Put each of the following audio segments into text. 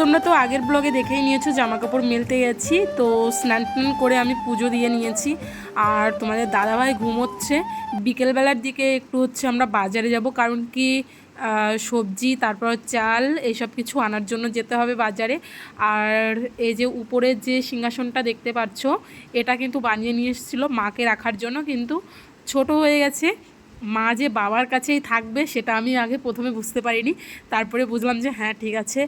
তোমরা তো আগের ব্লগে দেখেই নিয়েছো জামা কাপড় মেলতে গেছি, তো স্নান টান করে আমি পুজো দিয়ে নিয়েছি। আর তোমাদের দাদাভাই ঘুমোচ্ছে। বিকেলবেলার দিকে একটু হচ্ছে আমরা বাজারে যাব, কারণ কি সবজি, তারপর চাল, এইসব কিছু আনার জন্য যেতে হবে বাজারে। আর এই যে উপরের যে সিংহাসনটা দেখতে পাচ্ছ, এটা কিন্তু বানিয়ে নিয়ে এসেছিল মাকে রাখার জন্য, কিন্তু ছোট হয়ে গেছে। মা যে বাবার কাছেই থাকবে, সেটা আমি আগে প্রথমে বুঝতে পারিনি। তারপরে বুঝলাম যে হ্যাঁ ঠিক আছে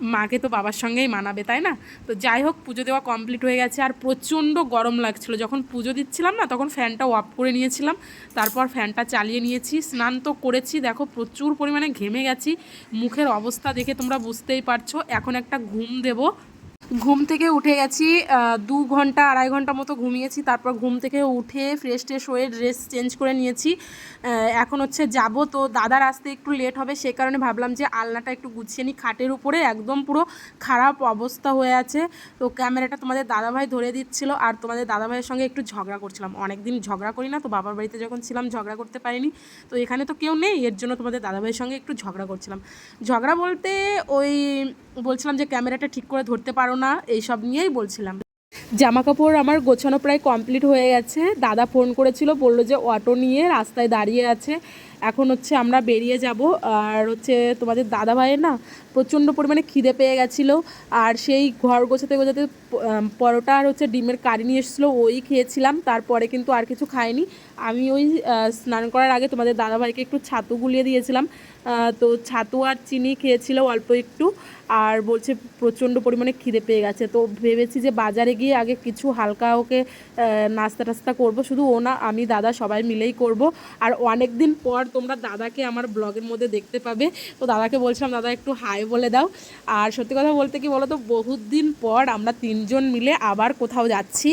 মাকে তো বাবার সঙ্গেই মানাবে, তাই না? তো যাই হোক, পুজো দেওয়া কমপ্লিট হয়ে গেছে। আর প্রচণ্ড গরম লাগছিল। যখন পুজো দিচ্ছিলাম না, তখন ফ্যানটা অফ করে নিয়েছিলাম। তারপর ফ্যানটা চালিয়ে নিয়েছি, স্নান তো করেছি। দেখো, প্রচুর পরিমাণে ঘেমে গেছি। মুখের অবস্থা দেখে তোমরা বুঝতেই পারছ। এখন একটা ঘুম দেবো। ঘুম থেকে উঠে গেছি দু ঘণ্টা, আড়াই ঘণ্টা মতো ঘুমিয়েছি, তারপর ঘুম থেকে উঠে ফ্রেশ ট্রেশ হয়ে ড্রেস চেঞ্জ করে নিয়েছি। এখন হচ্ছে যাব, তো দাদার আসতে একটু লেট হবে, সে কারণে ভাবলাম যে আলনাটা একটু গুছিয়ে নিই, খাটের উপরে, একদম পুরো খারাপ অবস্থা হয়ে আছে। তো ক্যামেরাটা তোমাদের দাদাভাই ধরে দিচ্ছিল, আর তোমাদের দাদাভাইয়ের সঙ্গে একটু ঝগড়া করছিলাম। অনেক দিন ঝগড়া করি না, তো বাবার বাড়িতে যখন ছিলাম ঝগড়া করতে পারিনি, তো এখানে তো কেউ নেই, এর জন্য তোমাদের দাদাভাইয়ের সঙ্গে একটু ঝগড়া করছিলাম। ঝগড়া বলতে ওই বলছিলাম যে ক্যামেরাটা ঠিক করে ধরতে পারো না এইসব নিয়েই বলছিলাম। জামা কাপড় আমার গোছানো প্রায় কমপ্লিট হয়ে গেছে। দাদা ফোন করেছিল, বলল যে অটো নিয়ে রাস্তায় দাঁড়িয়ে আছে। এখন হচ্ছে আমরা বেরিয়ে যাব। আর হচ্ছে তোমাদের দাদা ভাইয়ের না প্রচণ্ড পরিমাণে খিদে পেয়ে গেছিল। আর সেই ঘর গোছাতে গোছাতে পরোটা আর হচ্ছে ডিমের কারি নিয়ে এসেছিল, ওই খেয়েছিলাম। তারপরে কিন্তু আর কিছু খাইনি। আমি ওই স্নান করার আগে তোমাদের দাদা ভাইকে একটু ছাতু গুলিয়ে দিয়েছিলাম। তো ছাতু আর চিনি খেয়েছিল অল্প একটু, আর বলছে প্রচণ্ড পরিমাণে খিদে পেয়ে গেছে। তো ভেবেছি যে বাজারে গিয়ে আগে কিছু হালকা ওকে নাস্তা টাস্তা করব। শুধু ও না, আমি, দাদা সবাই মিলেই করব। আর অনেক দিন পর তোমরা দাদাকে আমার ব্লগের মধ্যে দেখতে পাবে। তো দাদাকে বলছিলাম, দাদা, একটু হাই বলে দাও। আর সত্যি কথা বলতে কি বলো তো বহুত দিন পর আমরা তিনজন মিলে আবার কোথাও যাচ্ছি।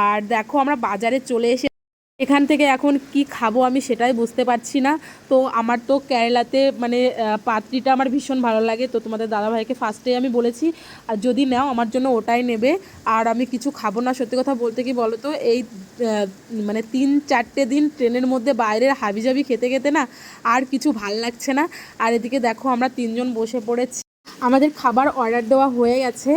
আর দেখো, আমরা বাজারে চলে এসে এখান থেকে এখন কি খাব আমি সেটাই বুঝতে পারছি না। তো আমার তো কেরালাতে মানে পাত্রিটা আমার ভীষণ ভালো লাগে। তো তোমাদের দাদাভাইকে ফার্স্টে আমি বলেছি, আর যদি নাও, আমার জন্য ওটাই নেবে। আর আমি কিছু খাব না। সত্যি কথা বলতে কি বলো তো এই মানে তিন চারটে দিন ট্রেনের মধ্যে বাইরের হাবিজাবি খেতে খেতে না আর কিছু ভালো লাগছে না। আর এদিকে দেখো আমরা তিনজন বসে পড়েছি। আমাদের খাবার অর্ডার দেওয়া হয়ে গেছে।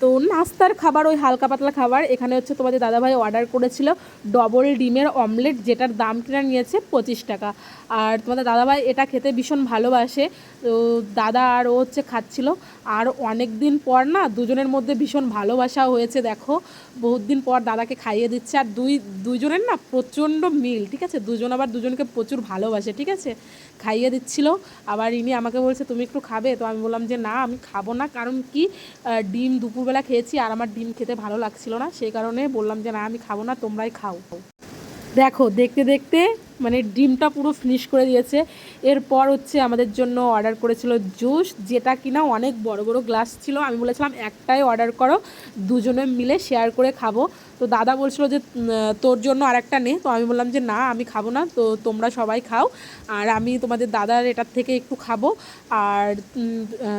তো নাস্তার খাবার, ওই হালকা পাতলা খাবার। এখানে হচ্ছে তোমাদের দাদাভাই অর্ডার করেছিল ডবল ডিমের অমলেট যেটার দাম কিনা নিয়েছে পঁচিশ টাকা। আর তোমাদের দাদাভাই এটা খেতে ভীষণ ভালোবাসে। তো দাদা আর ও হচ্ছে খাচ্ছিল। আর অনেক দিন পর না, দুজনের মধ্যে ভীষণ ভালোবাসা হয়েছে, দেখো। বহুত দিন পর দাদাকে খাইয়ে দিচ্ছে। আর দুই, দুইজনের না প্রচণ্ড মিল, ঠিক আছে? দুজন আবার দুজনকে প্রচুর ভালোবাসে, ঠিক আছে? খাইয়ে দিচ্ছিল। আবার ইনি আমাকে বলছে, তুমি একটু খাবে? তো আমি বললাম যে, না, আমি খাব না। কারণ কি? ডিম দুপুরবেলা খেয়েছি আর আমার ডিম খেতে ভালো লাগছিল না, সেই কারণে বললাম যে, না, আমি খাব না, তোমরাই খাও। দেখো, দেখতে দেখতে মানে ডিমটা পুরো ফিনিশ করে দিয়েছে। এরপর হচ্ছে আমাদের জন্য অর্ডার করেছিল জুস যেটা কিনা অনেক বড় বড় গ্লাস ছিল। আমি বলেছিলাম, একটাই অর্ডার করো, দুজনে মিলে শেয়ার করে খাব। তো দাদা বলছিল যে তোর জন্য আর একটা নে। তো আমি বললাম যে, না, আমি খাব না, তো তোমরা সবাই খাও। আর আমি তোমাদের দাদার এটার থেকে একটু খাব। আর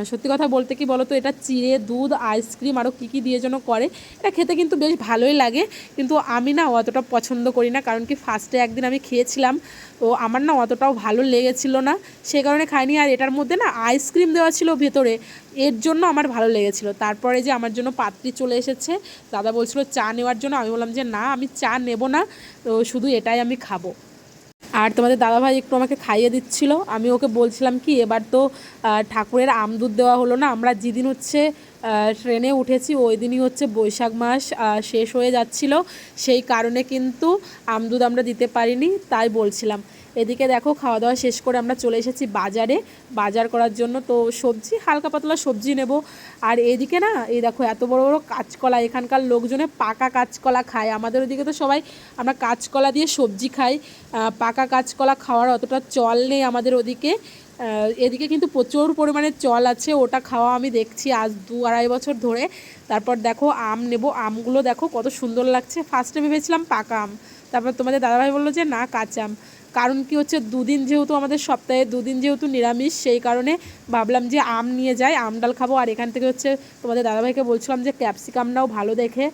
সত্যি কথা বলতে কি বলো তো এটা চিড়ে, দুধ আইসক্রিম আরও কী কী দিয়ে যেন করে, এটা খেতে কিন্তু বেশ ভালোই লাগে। কিন্তু আমি না অতটা পছন্দ করি না, কারণ কি ফার্স্টে একদিন আমি খেয়েছিলাম তো আমার না অতটাও ভালো লেগেছিল না। সে কারণে খাইনি। আর এটার মধ্যে না আইসক্রিম দেওয়া ছিল ভেতরে। এর জন্য আমার ভালো লেগেছিল। তারপরে যে আমার জন্য পাত্রী চলে এসেছে, দাদা বলছিল চা নেওয়ার জন্য। আমি বললাম যে, না, আমি চা নেব না। তো শুধু এটাই আমি খাব। আর তোমাদের দাদাভাই একটু আমাকে খাইয়ে দিচ্ছিল। আমি ওকে বলছিলাম কি, এবার তো ঠাকুরের আমদুধ দেওয়া হলো না। আমরা যেদিন হচ্ছে ট্রেনে উঠেছি, ওই দিনই হচ্ছে বৈশাখ মাস শেষ হয়ে যাচ্ছিল। সেই কারণে কিন্তু আমদুধ আমরা দিতে পারিনি, তাই বলছিলাম। এদিকে দেখো, খাওয়া দাওয়া শেষ করে আমরা চলে এসেছি বাজারে। বাজার করার জন্য তো সবজি, হালকা পাতলা সবজি নেব। আর এদিকে না, এই দেখো, এত বড় বড় কাঁচকলা, এখানকার লোকজনে পাকা কাঁচকলা খায়। আমাদের ওদিকে তো সবাই, আমরা কাঁচকলা দিয়ে সবজি খাই। পাকা কাঁচকলা খাওয়ার অতটা চল নেই আমাদের ওদিকে। এদিকে কিন্তু প্রচুর পরিমাণে চল আছে, ওটা খাওয়া আমি দেখছি আজ দু আড়াই বছর ধরে। তারপর দেখো, আম নেব। আমগুলো দেখো, কত সুন্দর লাগছে। ফার্স্টে ভেবেছিলাম পাকা আম। তারপর তোমাদের দাদাভাই বলল যে, না, কাঁচা আম। কারণ কি হচ্ছে, দুদিন যেহেতু আমাদের সপ্তাহে দুদিন যেহেতু নিরামিষ, সেই কারণে ভাবলাম যে আম নিয়ে যাই, আম ডাল খাব। আর এখান থেকে হচ্ছে তোমাদের দাদাভাইকে বলছিলাম যে ক্যাপসিকামটাও ভালো দেখে।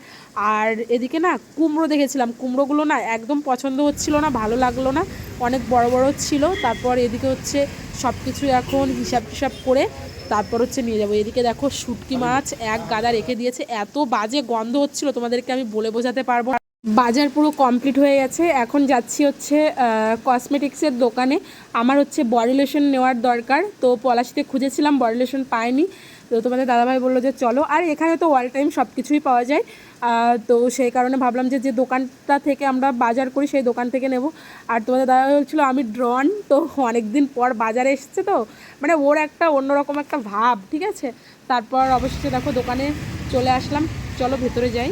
আর এদিকে না, কুমড়ো দেখেছিলাম। কুমড়োগুলো না একদম পছন্দ হচ্ছিল না, ভালো লাগল না। অনেক বড় বড় ছিল। তারপর এদিকে হচ্ছে সব কিছু এখন হিসাব টিসাব করে তারপর হচ্ছে নিয়ে যাব। এদিকে দেখো শুটকি মাছ এক গাদা রেখে দিয়েছে। এত বাজে গন্ধ হচ্ছিল, তোমাদেরকে আমি বলে বোঝাতে পারব। বাজার পুরো কমপ্লিট হয়ে গেছে। এখন যাচ্ছি হচ্ছে কসমেটিক্সের দোকানে। আমার হচ্ছে বডি লোশন নেওয়ার দরকার। তো পলাশিতে খুঁজেছিলাম বডি লোশন পাইনি। তো তোমাদের দাদাভাই বলল যে চলো। আর এখানে তো অল টাইম সব কিছুই পাওয়া যায়। তো সেই কারণে ভাবলাম যে যে দোকানটা থেকে আমরা বাজার করি, সেই দোকান থেকে নেব। আর তোমাদের দাদাভাই বলছিলো, আমি ড্রন তো অনেক দিন পর বাজারে এসেছে তো। মানে ওর একটা অন্যরকম একটা ভাব, ঠিক আছে? তারপর অবশ্যই দেখো দোকানে চলে আসলাম। চলো ভেতরে যাই।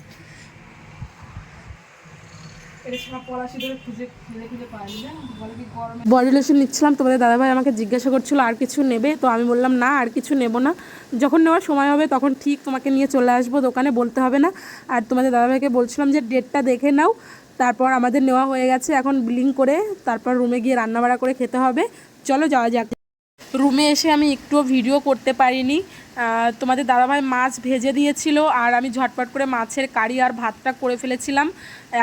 বডি লোশন নিচ্ছিলাম, তোমাদের দাদাভাই আমাকে জিজ্ঞাসা করছিল, আর কিছু নেবে? তো আমি বললাম, না, আর কিছু নেব না। যখন নেওয়ার সময় হবে, তখন ঠিক তোমাকে নিয়ে চলে আসব, দোকানে বলতে হবে না। আর তোমাদের দাদাভাইকে বলছিলাম যে, ডেটটা দেখে নাও, তারপর আমাদের নেওয়া হয়ে গেছে, এখন বিলিং করে তারপর রুমে গিয়ে রান্নাবাড়া করে খেতে হবে। চলো যাওয়া যাক। রুমে এসে আমি একটুও ভিডিও করতে পারিনি। তোমাদের দাদাভাই মাছ ভেজে দিয়েছিল আর আমি ঝটপট করে মাছের কারি আর ভাতটা করে ফেলেছিলাম।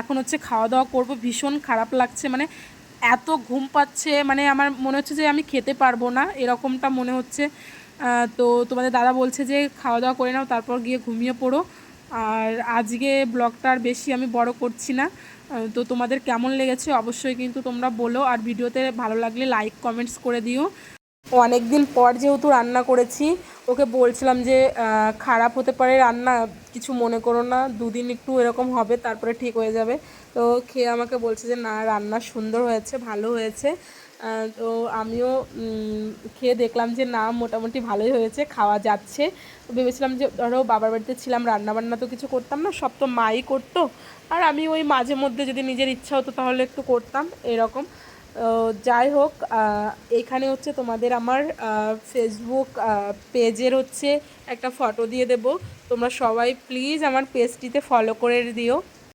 এখন হচ্ছে খাওয়া দাওয়া করব, ভীষণ খারাপ লাগছে। মানে এত ঘুম পাচ্ছে মানে আমার মনে হচ্ছে যে আমি খেতে পারব না, এরকমটা মনে হচ্ছে। তো তোমাদের দাদা বলছে যে খাওয়া দাওয়া করে নাও, তারপর গিয়ে ঘুমিয়ে পড়ো। আর আজকে ব্লগটা আর বেশি আমি বড় করছি না। তো তোমাদের কেমন লেগেছে অবশ্যই কিন্তু তোমরা বলো, আর ভিডিওতে ভালো লাগলে লাইক, কমেন্টস করে দিও। অনেক দিন পর যেহেতু রান্না করেছি ওকে বলছিলাম যে খারাপ হতে পারে রান্না, কিছু মনে করো না, দুদিন একটু এরকম হবে, তারপরে ঠিক হয়ে যাবে। তো খেয়ে আমাকে বলছে যে, না, রান্না সুন্দর হয়েছে, ভালো হয়েছে। তো আমিও খেয়ে দেখলাম যে, না, মোটামুটি ভালোই হয়েছে, খাওয়া যাচ্ছে। তো ভেবেছিলাম যে, ধরো, বাবার বাড়িতে ছিলাম রান্না বান্না তো কিছু করতাম না, সব তো মাই করতো। আর আমি ওই মাঝে মধ্যে যদি নিজের ইচ্ছা হতো, তাহলে একটু করতাম, এরকম। যাই হোক এখানে হচ্ছে তোমাদের আমার ফেসবুক পেজের হচ্ছে একটা ফটো দিয়ে দেব। তোমরা সবাই প্লিজ আমার পেজটিতে ফলো করে দিও।